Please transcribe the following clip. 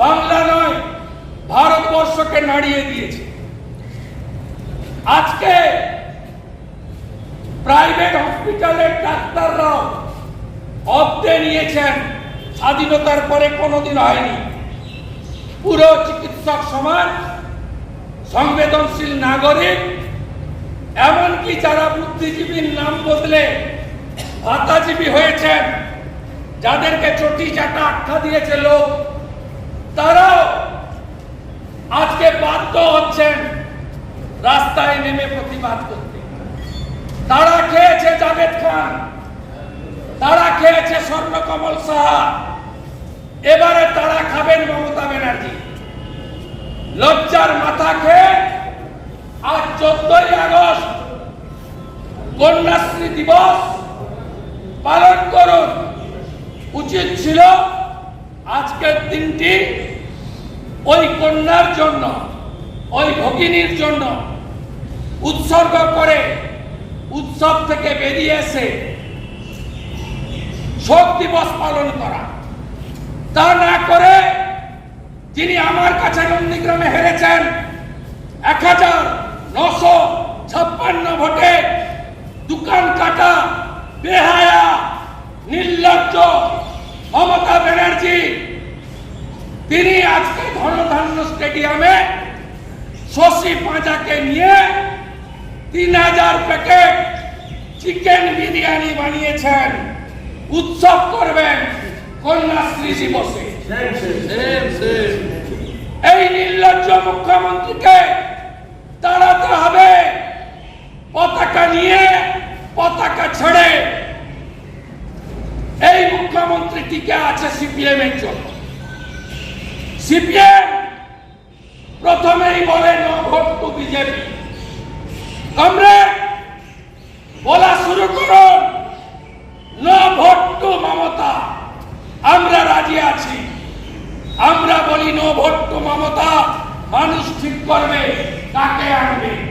বাংলা নয়, ভারতবর্ষকে নাড়িয়ে দিয়েছে। আজকে প্রাইভেট হসপিটালের ডাক্তাররাও অব্দে নিয়েছেন, স্বাধীনতার পরে কোনোদিন হয়নি। পুরো চিকিৎসক সমাজ, সংবেদনশীল নাগরিক, এমনকি যারা বুদ্ধিজীবীর নাম বদলে ভাতাজীবী হয়েছেন যাদেরকে চটি চাটা আখ্যা দিয়েছে লোক, তারাও আজকে বাধ্য হচ্ছেন রাস্তায় নেমে প্রতিবাদ করতে। তারা খেয়েছে জাভেদ খান, তারা খেয়েছে স্বর্ণকমল সাহা, এবারে তারা খাবেন মমতা ব্যানার্জি। লজ্জার মাথা খেয়ে আজ চোদ্দই আগস্ট কন্যাশ্রী দিবস পালন করুন। উচিত ছিল আজকের দিনটি ওই কন্যার জন্য, ওই ভগিনীর জন্য উৎসর্গ করে উৎসব থেকে বেরিয়ে এসে শোক দিবস পালন করা। তা না করে যিনি আমার কাছে নন্দীগ্রামে হেরেছেন, এক হাজার নশো ছাপ্পান্ন ভোটে দোকান কাটা বেহায়া নির্লজ্জ মমতা ব্যানার্জি তিনি আজকে ধনধান্য স্টেডিয়ামে শশী পাঁজাকে নিয়ে তিন হাজার প্যাকেট চিকেন বিরিয়ানি বানিয়েছেন উৎসব করবেন কন্যাশ্রী দিবসে। এই নির্লজ্জ মুখ্যমন্ত্রীকে তাড়াতে হবে পতাকা নিয়ে পতাকা ছেড়ে। এই মুখ্যমন্ত্রী টিকে আছে সিপিএম এর জন্য। সিপিএম প্রথমেই বলে, no vote to BJP. Comrade, বলা শুরু করুন। No vote Mamata. আমরা রাজি আছি। আমরা বলি, নো ভোট টু মমতা। মানুষ ঠিক করবে কাকে আনবে।